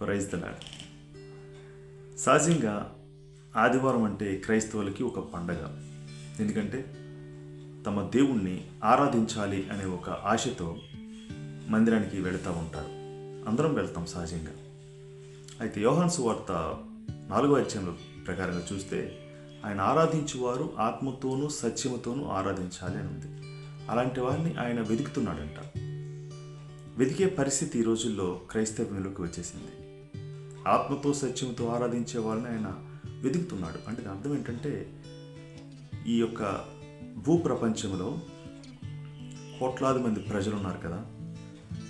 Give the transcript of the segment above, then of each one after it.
Praise సహజంగా ఆదివారం అంటే క్రైస్తవులకి ఒక పండగ. ఎందుకంటే తమ దేవుణ్ణి ఆరాధించాలి అనే ఒక ఆశతో మందిరానికి వెళుతూ ఉంటారు. అందరం వెళ్తాం సహజంగా. అయితే యోహాన్సు వార్త నాలుగో అధ్యాయంలో ప్రకారంగా చూస్తే ఆయన ఆరాధించేవారు ఆత్మతోనూ సత్యముతోనూ ఆరాధించాలి అని ఉంది. అలాంటి వారిని ఆయన వెతుకుతున్నాడంట. వెతికే పరిస్థితి ఈ రోజుల్లో క్రైస్తవ్యంలోకి వచ్చేసింది. ఆత్మతో సత్యంతో ఆరాధించే వాళ్ళని ఆయన వెతుకుతున్నాడు. అంటే దాని అర్థం ఏంటంటే ఈ యొక్క భూప్రపంచంలో కోట్లాది మంది ప్రజలు ఉన్నారు కదా.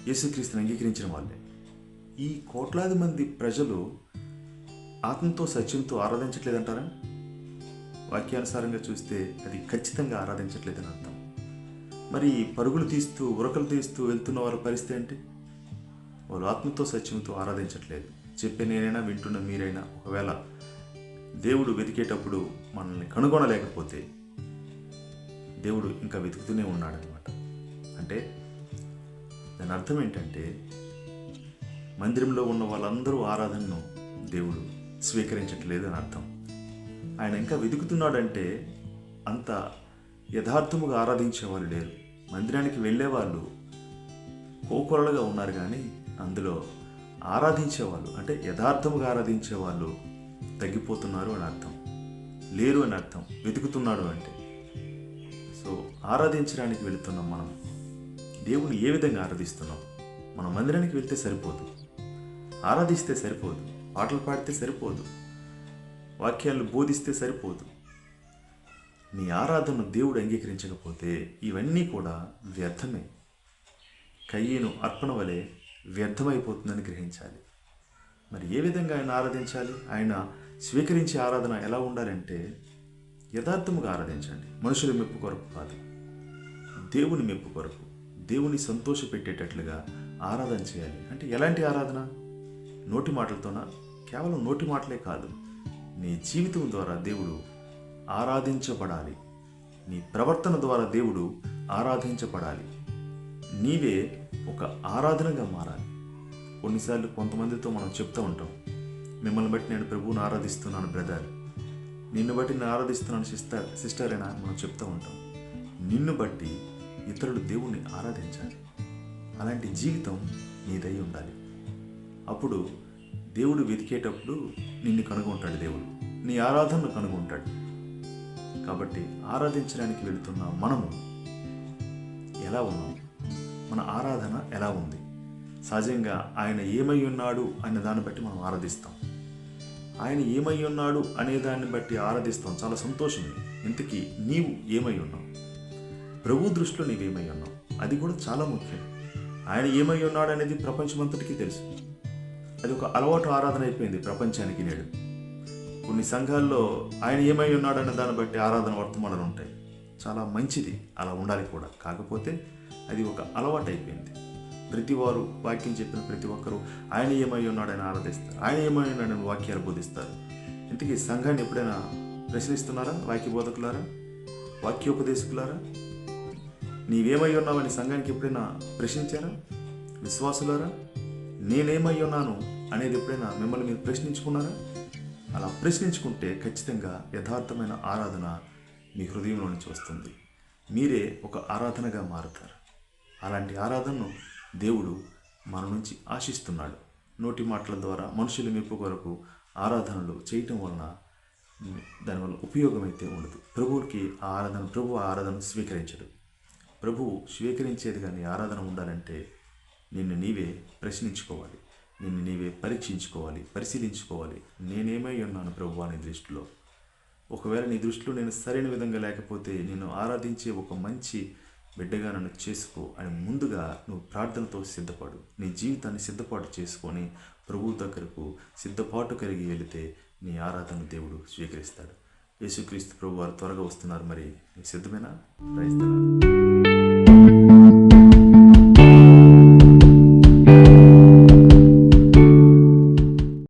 యేసుక్రీస్తుని అంగీకరించిన వాళ్ళే. ఈ కోట్లాది మంది ప్రజలు ఆత్మతో సత్యంతో ఆరాధించట్లేదంటారా? వాక్యానుసారంగా చూస్తే అది ఖచ్చితంగా ఆరాధించట్లేదని అర్థం. మరి పరుగులు తీస్తూ ఉరకలు తీస్తూ వెళ్తున్న వారి పరిస్థితి ఏంటి? వాళ్ళు ఆత్మతో సత్యంతో ఆరాధించట్లేదు. చెప్పే నేనైనా వింటున్న మీరైనా ఒకవేళ దేవుడు వెతికేటప్పుడు మనల్ని కనుగొనలేకపోతే దేవుడు ఇంకా వెతుకుతూనే ఉన్నాడనమాట అంటే దాని అర్థం ఏంటంటే మందిరంలో ఉన్న వాళ్ళందరూ ఆరాధనను దేవుడు స్వీకరించట్లేదు అని అర్థం. ఆయన ఇంకా వెతుకుతున్నాడంటే అంత యథార్థముగా ఆరాధించే వాళ్ళు లేరు. మందిరానికి వెళ్ళే వాళ్ళు కోకొరలుగా ఉన్నారు కానీ అందులో ఆరాధించేవాళ్ళు అంటే యథార్థముగా ఆరాధించే వాళ్ళు తగ్గిపోతున్నారు అని అర్థం. లేరు అని అర్థం. వెతుకుతున్నాడు అంటే. సో ఆరాధించడానికి వెళుతున్నాం మనం. దేవుని ఏ విధంగా ఆరాధిస్తున్నాం? మన మందిరానికి వెళ్తే సరిపోదు. ఆరాధిస్తే సరిపోదు. పాటలు పాడితే సరిపోదు. వాక్యాలు బోధిస్తే సరిపోదు. నీ ఆరాధన దేవుడు అంగీకరించకపోతే ఇవన్నీ కూడా వ్యర్థమే. కయ్యను అర్పణ వలె వ్యర్థమైపోతుందని గ్రహించాలి. మరి ఏ విధంగా ఆయన ఆరాధించాలి? ఆయన స్వీకరించే ఆరాధన ఎలా ఉండాలంటే యథార్థముగా ఆరాధించండి. మనుషుల మెప్పు కొరకు కాదు. దేవుని మెప్పు కొరకు దేవుని సంతోషపెట్టేటట్లుగా ఆరాధన చేయాలి. అంటే ఎలాంటి ఆరాధన? నోటి మాటలతోన? కేవలం నోటి మాటలే కాదు. నీ జీవితం ద్వారా దేవుడు ఆరాధించబడాలి. నీ ప్రవర్తన ద్వారా దేవుడు ఆరాధించబడాలి. నీవే ఒక ఆరాధనగా మారాలి. కొన్నిసార్లు కొంతమందితో మనం చెప్తూ ఉంటాం మిమ్మల్ని బట్టి నేను ప్రభువుని ఆరాధిస్తున్నాను బ్రదర్. నిన్ను బట్టి నేను ఆరాధిస్తున్నాను సిస్టర్ సిస్టర్ అయినా మనం చెప్తూ ఉంటాం. నిన్ను బట్టి ఇతరులు దేవుణ్ణి ఆరాధించాలి. అలాంటి జీవితం నీదై ఉండాలి. అప్పుడు దేవుడు వెతికేటప్పుడు నిన్ను కనుగొంటాడు దేవుడు. నీ ఆరాధనను కనుగొంటాడు. కాబట్టి ఆరాధించడానికి వెళుతున్న మనము ఎలా ఉన్నాం? మన ఆరాధన ఎలా ఉంది? సహజంగా ఆయన ఏమై ఉన్నాడు అనే దాన్ని బట్టి మనం ఆరాధిస్తాం. ఆయన ఏమై ఉన్నాడు అనే దాన్ని బట్టి ఆరాధిస్తాం. చాలా సంతోషమే. ఇంతకీ నీవు ఏమై ఉన్నావు? ప్రభు దృష్టిలో నీవేమై ఉన్నావు? అది కూడా చాలా ముఖ్యం. ఆయన ఏమై ఉన్నాడు అనేది ప్రపంచమంతటికీ తెలుసు. అది ఒక అలవాటు ఆరాధన అయిపోయింది ప్రపంచానికి నేడు. కొన్ని సంఘాల్లో ఆయన ఏమై ఉన్నాడన్న దాన్ని బట్టి ఆరాధన వర్తమానాలు ఉంటాయి. చాలా మంచిది. అలా ఉండాలి కూడా. కాకపోతే అది ఒక అలవాటు అయిపోయింది ప్రతి వారు వాక్యం చెప్పిన ప్రతి ఒక్కరూ ఆయన ఏమై ఉన్నాడని ఆరాధిస్తారు. ఆయన ఏమై ఉన్నాడని వాక్యాలు బోధిస్తారు. ఇంతకీ సంఘాన్ని ఎప్పుడైనా ప్రశ్నిస్తున్నారా? వాక్య బోధకులారా వాక్యోపదేశకులారా? నీవేమై ఉన్నావని సంఘానికి ఎప్పుడైనా ప్రశ్నించారా? విశ్వాసులారా? నేనేమై ఉన్నాను అనేది ఎప్పుడైనా మిమ్మల్ని మీరు ప్రశ్నించుకున్నారా? అలా ప్రశ్నించుకుంటే ఖచ్చితంగా యథార్థమైన ఆరాధన మీ హృదయంలో నుంచి వస్తుంది. మీరే ఒక ఆరాధనగా మారుతారు. అలాంటి ఆరాధనను దేవుడు మన నుంచి ఆశిస్తున్నాడు. నోటి మాటల ద్వారా మనుషుల మెప్పు కొరకు ఆరాధనలు చేయటం వలన దానివల్ల ఉపయోగం అయితే ఉండదు. ప్రభువుకి ఆ ఆరాధన ప్రభు ఆ ఆరాధన స్వీకరించడు. ప్రభువు స్వీకరించేది కానీ ఆరాధన ఉండాలంటే నిన్ను నీవే ప్రశ్నించుకోవాలి. నిన్ను నీవే పరీక్షించుకోవాలి పరిశీలించుకోవాలి. నేనేమై ఉన్నాను ప్రభు అనే దృష్టిలో ఒకవేళ నీ దృష్టిలో నేను సరైన విధంగా లేకపోతే నేను ఆరాధించే ఒక మంచి బిడ్డగా నన్ను చేసుకో అని ముందుగా నువ్వు ప్రార్థనతో సిద్ధపడు. నీ జీవితాన్ని సిద్ధపాటు చేసుకొని ప్రభువు దగ్గరకు సిద్ధపాటు కలిగి వెళితే నీ ఆరాధన దేవుడు స్వీకరిస్తాడు. యేసుక్రీస్తు ప్రభు వారు త్వరగా వస్తున్నారు. మరి నీ సిద్ధమేనా? క్రైస్తవ